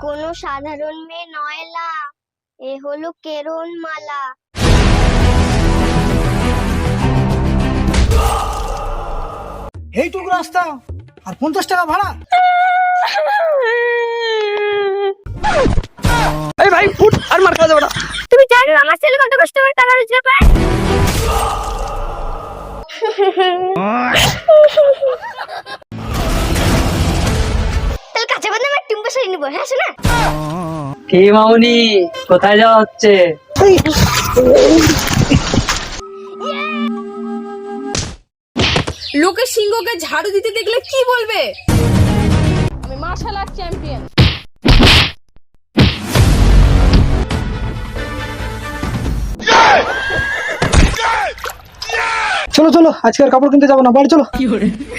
কোনো সাধারণ মেয়ে নয়লা এ হলো কেরন মালা। এইটুকু রাস্তা আর পঞ্চাশ টাকা ভাড়া? এই ভাই ফুট আর মার খাওয়া যাবে না। তুমি জানো আমার ছেলে কত কষ্ট করে টাকা রোজগার পায় শাড়ি নেব? হ্যাঁ শোনা। কি মামুনি কোথায় যাওয়া হচ্ছে? লোকে সিংহকে ঝাড়ু দিতে দেখলে কি বলবে? আমি মার্শাল আর্ট চ্যাম্পিয়ন চলো চলো আজকে আর কাপড় কিনতে যাব না বাড়ি চলো।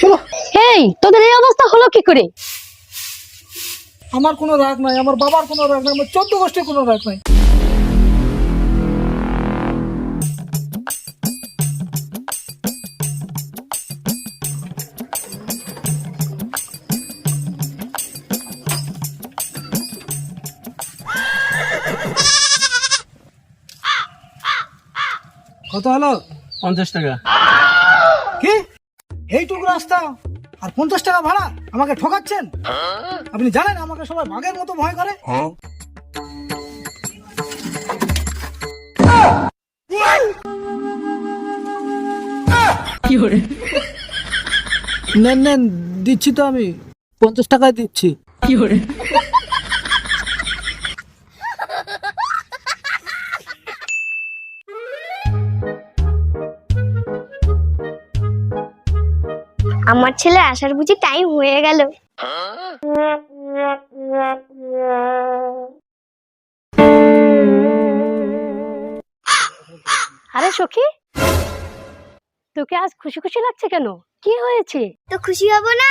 চলো। এই তোদের এই অবস্থা হলো কি করে? আমার কোনো রাগ নাই আমার বাবার কোনো রাগ নাই আমার চোদ্দ গোষ্ঠীর কোনো রাগ নাই। কত হলো? পঞ্চাশ টাকা। কি? এইটুকু রাস্তা? আর পঞ্চাশ টাকা ভাড়া? আমাকে ঠকাচ্ছেন? আপনি জানেন আমাকে সবাই বাঘের মতো ভয় করে? নেন নেন, দিচ্ছি তো আমি। পঞ্চাশ টাকায় দিচ্ছি। আমার ছেলে আসার বুঝি টাইম হয়ে গেল। আরে সখী তোকে আজ খুশি খুশি লাগছে কেন? কি হয়েছে? তো খুশি হব না?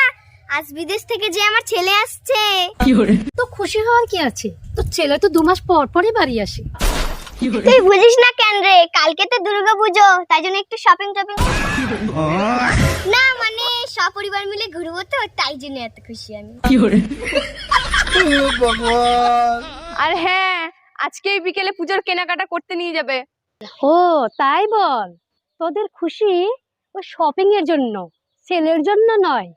আজ বিদেশ থেকে যে আমার ছেলে আসছে। তো খুশি হওয়ার কি আছে? তোর ছেলে তো দু মাস পর পরই বাড়ি আসে। তুই বুঝিস না কেন রে? কালকে তো দুর্গা পুজো তাই জন্য একটু শপিং টপিং না সপরিবার মিলে ঘুরবো তো তাই জন্য এত খুশি আমি। আর হ্যাঁ আজকেই বিকেলে পুজোর কেনাকাটা করতে নিয়ে যাবে। ও তাই বল। তোদের খুশি ও শপিং এর জন্য সেলের জন্য নয়।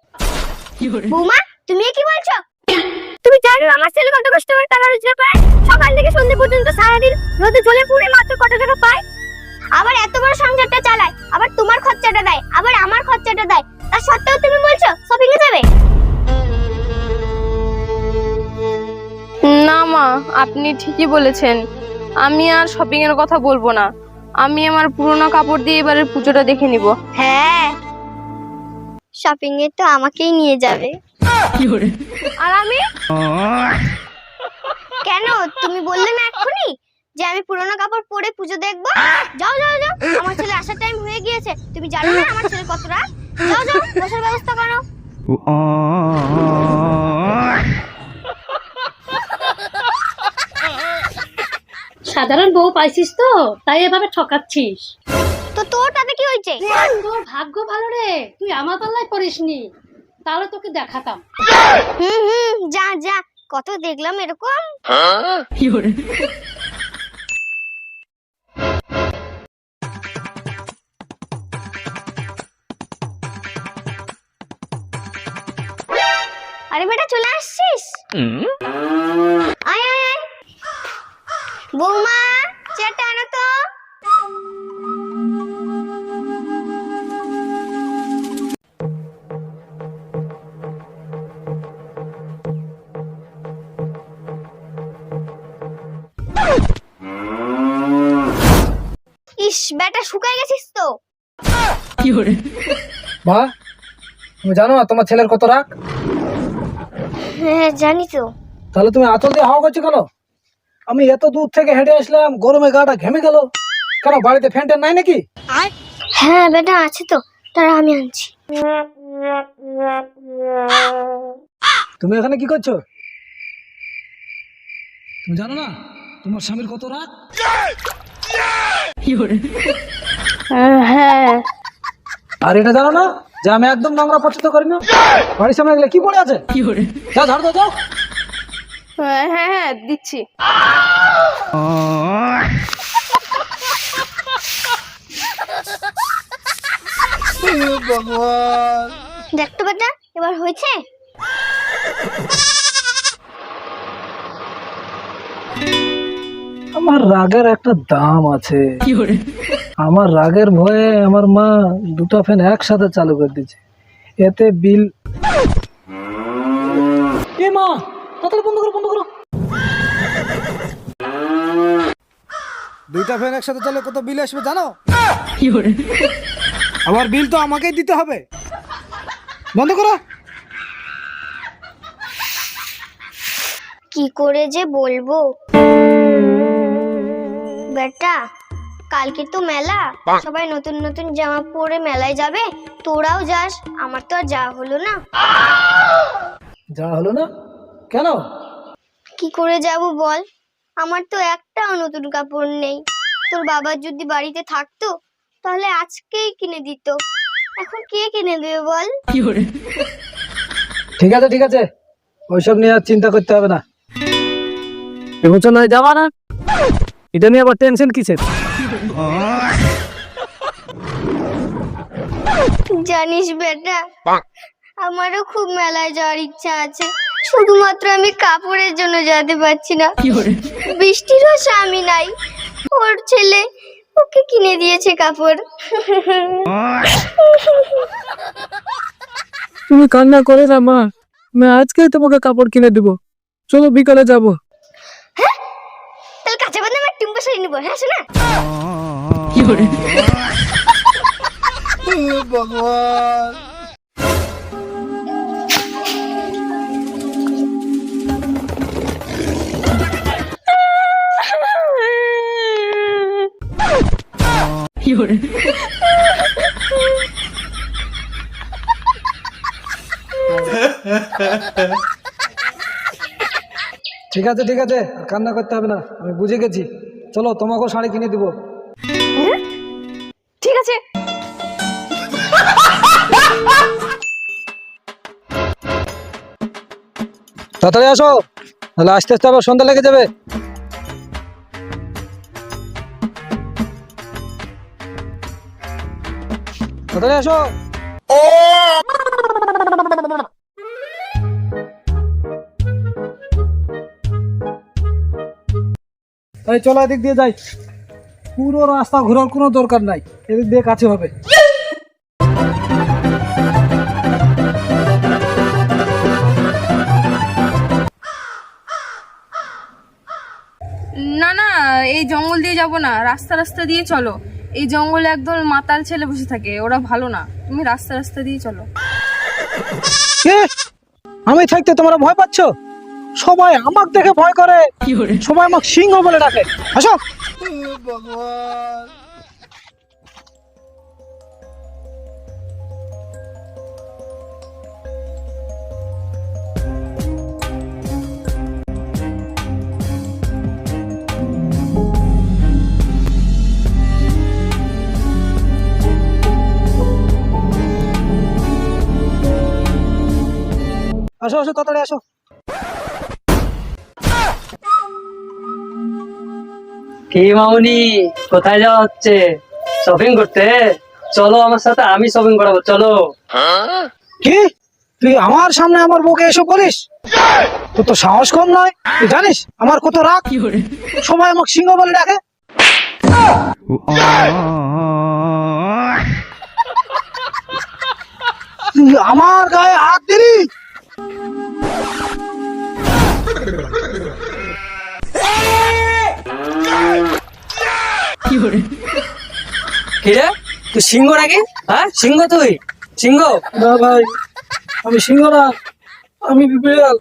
বৌমা তুমি কি বলছো? তুমি জানো আমার ছেলে কত কষ্ট করে টাকা রোজগার পায়? সকাল থেকে সন্ধ্যে পর্যন্ত সারাদিন রোদে জ্বলে পুড়ে মাত্র কত টাকা পায়? আবার এত বড় সংসারটা চালায় আবার তোমার খরচাটা দেয় আবার আমার খরচাটা দেয়। তার সত্ত্বেও তুমি বলছো শপিং এ যাবে? না মা আপনি ঠিকই বলেছেন। আমি আর শপিং এর কথা বলব না। আমি আমার পুরনো কাপড় দিয়ে এবারের পুজোটা দেখে নিব। হ্যাঁ। শপিং এ তো আমাকেই নিয়ে যাবে। আর আমি? কেন? তুমি বললে না এক্ষুনি? যে আমি পুরনো কাপড় পরে পুজো দেখব? যাও যাও যাও। আমার ছেলে আসার টাইম হয়ে গিয়েছে। তুমি জানো না আমার ছেলে কত রাত? যাও যাও বসার ব্যবস্থা করো। সাধারণ বউ পাইছিস তো তাই এভাবে ঠকাচ্ছিস। তো তোর তাতে কি হয়েছে? তোর ভাগ্য ভালো রে তুই আমার পাল্লায় পড়িসনি। তাহলে তোকে দেখাতাম। হুম হুম যা যা। কত দেখলাম এরকম? আরে বেটা চলে আসছিস? আয় আয় আয়। বৌমা চেয়ারটা আনো তো। ইস বেটা শুকায় গেছিস তো। মা তুমি জানো না তোমার ছেলের কত রাগ? হ্যাঁ জানি তো। তাহলে তুমি আঁচল দিয়ে হাওয়া করছ কেন? আমি এত দূর থেকে হেঁটে আসলাম গরমে গাটা ঘেমে গেল। কেন বাড়িতে ফ্যান ট্যান নাই নাকি? হ্যাঁ বেটা আছে তো। তারা আমি আনছি। তুমি এখানে কি করছ? তুমি জানো না তোমার স্বামীর কত রাগ? হ্যাঁ। আর এটা জানো না যে আমি একদম নোংরা পছন্দ করি না। বাড়ির সামনে গেলে কি পড়ে আছে? যা ঝাড় দাও যাও। হ্যাঁ হ্যাঁ হ্যাঁ দিচ্ছি। ভগবান। দেখতো বেটা এবার হয়েছে? আমার রাগের একটা দাম আছে। আমার রাগের ভয়ে আমার মা দুটো ফ্যান একসাথে চালু করে দিচ্ছে এতে বিল এ মা তাড়াতাড়ি বন্ধ করো বন্ধ করো। দুইটা ফ্যান একসাথে চালে কত বিল আসবে জানো? আবার বিল তো আমাকেই দিতে হবে। বন্ধ করো। কি করে যে বলব? বেটা কালকে তো মেলা। সবাই নতুন নতুন জামা পরে মেলায় যাবে। তোরাও যাস। আমার তো আর যাওয়া হলো না। যা হলো না? কেন? কি করে যাব বল? আমার তো একটাও নতুন কাপড় নেই। তোর বাবা যদি বাড়িতে থাকতো তাহলে আজকেই কিনে দিত। এখন কে কিনে দেবে বল? ঠিক আছে ঠিক আছে। ওইসব নিয়ে আর চিন্তা করতে হবে না। এবছর নয় যাবা না? এটা নিয়ে আবার টেনশন কিসের? জানিস বেটা আমারও খুব মেলায় যাওয়ার ইচ্ছা আছে। শুধুমাত্র আমি কাপড়ের জন্য যেতে পারছি না। বৃষ্টিরও স্বামী নাই। ওর ছেলে ওকে কিনে দিয়েছে কাপড়। তুমি কান্না করে না মা। আমি আজকেই তোমাকে কাপড় কিনে দিব। চলো বিকালে যাব। শাড়ি নেব হ্যাঁ শোনা? ভগবান ঠিক আছে ঠিক আছে কান্না করতে হবে না, আমি বুঝে গেছি। চলো তোমাকেও শাড়ি কিনে দিব। ঠিক আছে। তাড়াতাড়ি আসো তাহলে আস্তে আস্তে আবার সন্ধ্যা লেগে যাবে। তাড়াতাড়ি আসো। এই চলো এদিক দিয়ে যাই। পুরো রাস্তা ঘোরার কোনো দরকার নাই। এদিক দিয়ে কাছে হবে। না না এই জঙ্গল দিয়ে যাব না। রাস্তা রাস্তা দিয়ে চলো। এই জঙ্গলে একদল মাতাল ছেলে বসে থাকে। ওরা ভালো না। তুমি রাস্তা রাস্তা দিয়ে চলো। আমি থাকতে তোমরা ভয় পাচ্ছ? সবাই আমাকে দেখে ভয় করে। সবাই আমাকে সিংহ বলে ডাকে। আসো। আসো আসো তাড়াতাড়ি আসো। কি মামুনি কোথায় যাওয়া হচ্ছে? শপিং করতে? চলো আমার সাথে আমি শপিং করাবো চলো। কি? তুই আমার সামনে আমার বউকে এসব বলিস তোর তো সাহস কম নয় তুই জানিস? আমার কত রাগ? সবাই আমাকে সিংহ বলে ডাকে। তুই আমার গায়ে হাত দিলি? কি রে? তুই সিংহ নাকি? হ্যাঁ? সিংহ তুই? সিংহ? না ভাই আমি সিংহ না আমি বিড়াল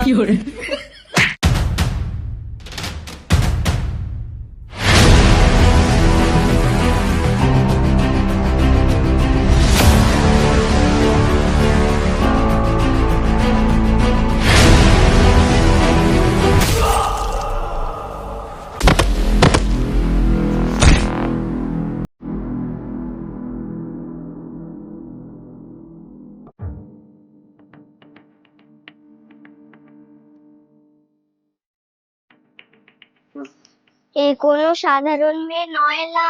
এ কোনো সাধারণ মেয়ে নয় না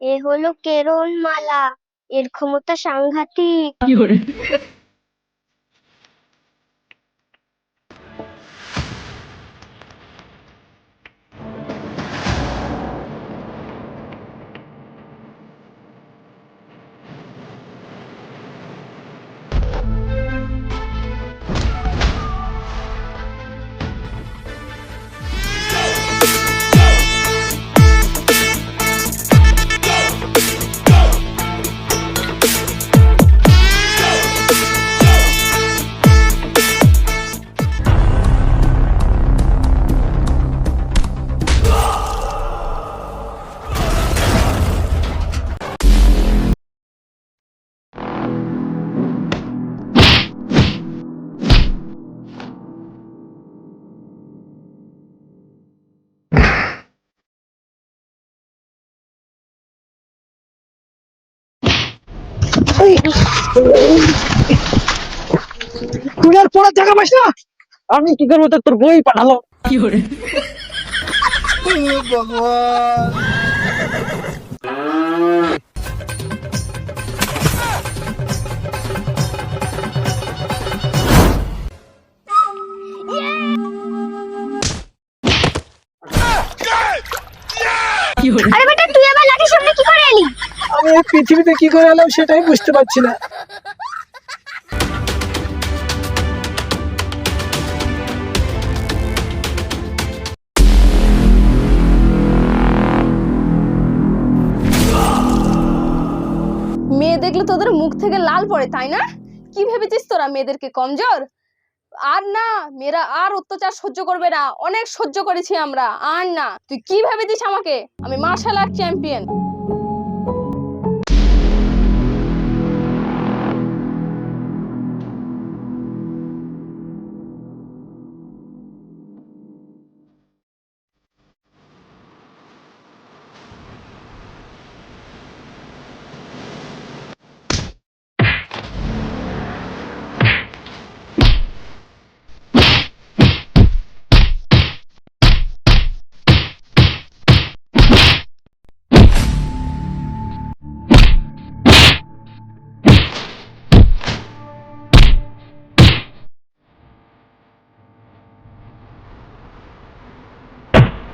এ হলো কেরণ মালা এর ক্ষমতা সাংঘাতিক। তুই আর পড়ার জায়গা পাস না? আমি কি করব? তোর বই পাঠালো। আরে এই পৃথিবীতে কি করে এলাম সেটাই বুঝতে পারছি না। মেয়ে দেখলে তোদের মুখ থেকে লাল পড়ে, তাই না? কি ভেবেছিস তোরা মেয়েদেরকে কমজোর? আর না, মেয়েরা আর অত্যাচার সহ্য করবে না, অনেক সহ্য করেছি আমরা, আর না। তুই কি ভেবেছিস আমাকে? আমি মার্শাল আর্ট চ্যাম্পিয়ন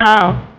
Oh.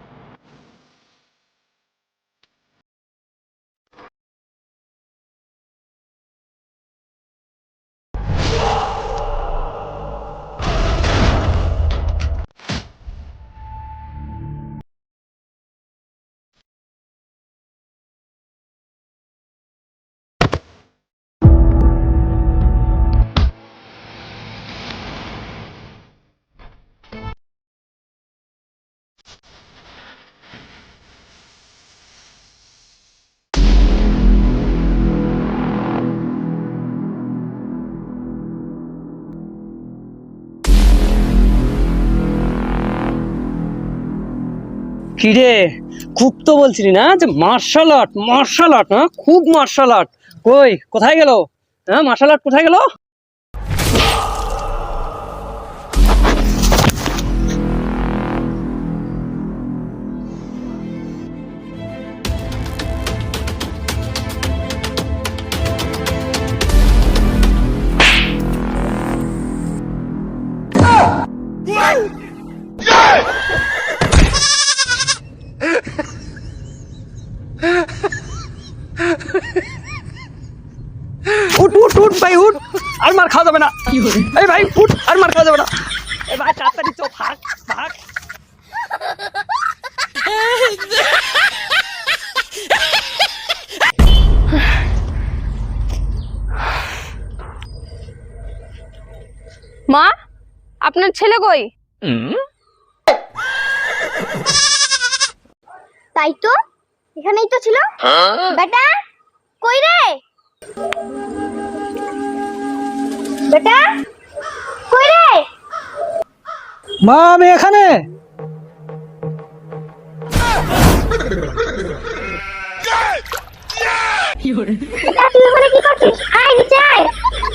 কিরে? খুব তো বলছিলি না যে মার্শাল আর্ট মার্শাল আর্ট হ্যাঁ? খুব মার্শাল আর্ট কই, কোথায় গেল? হ্যাঁ মার্শাল আর্ট কোথায় গেল? এই ভাই উঠ আর মার খাওয়া যাবে না। এই ভাই তাড়াতাড়ি চো ভাগ ভাগ মা আপনার ছেলে কই? তাই তো এখানেই তো ছিল। বেটা কই রে? বেটা? কই রে? মা আমি এখানে।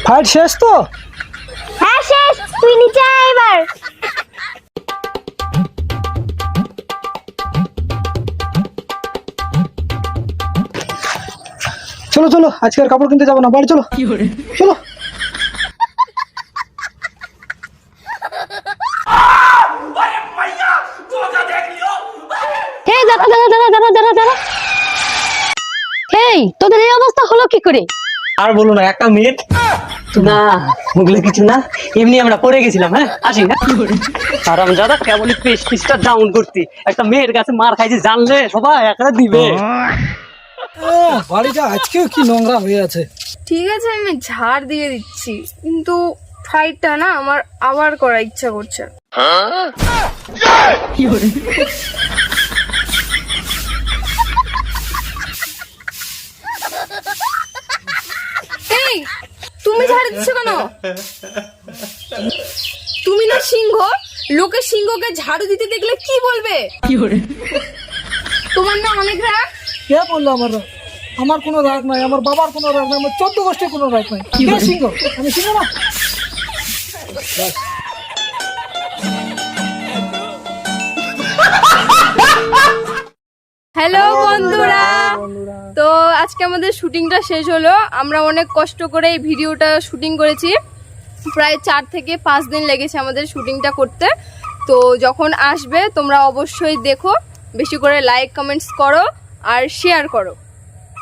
ফাইট শেষ তো? হ্যাঁ শেষ। তুই নিচে এবার। চলো চলো আজকের কাপড় কিনতে যাব না বাড়ি চলো। চলো। আর বলো না একটা মিনিট। না। ওগুলো কিছু না? এমনি আমরা পড়ে গেছিলাম হ্যাঁ? আসি না আর আমি দাদা কেবলই পেস্টিসটা ডাউন করতি একটা মেয়ের কাছে মার খাইছে জানলে সবাই একটা দিবে। আহ, বাড়িটা আজকেও কি নোংরা হয়ে আছে? ঠিক আছে আমি ঝাড় দিয়ে দিচ্ছি। কিন্তু ফাইটটা না আমার আবার করার ইচ্ছা করছে। এই তুমি ঝাড় দিচ্ছ কেন? তুমি না সিংহ? লোকে সিংহকে ঝাড়ু দিতে দেখলে কি বলবে? তোমার না অনেক রাগ? কে বলল আমার? আমার কোনো রাগ নাই আমার বাবার কোনো রাগ নাই আমার চোদ্দ গোষ্ঠীর কোনো রাগ নাই। কে সিংহ? আমি সিংহ না। হ্যালো বন্ধুরা। তো আজকে আমাদের শুটিংটা শেষ হলো। আমরা অনেক কষ্ট করে এই ভিডিওটা শুটিং করেছি। প্রায় চার থেকে পাঁচ দিন লেগেছে আমাদের শুটিংটা করতে। তো যখন আসবে তোমরা অবশ্যই দেখো। বেশি করে লাইক কমেন্টস করো আর শেয়ার করো।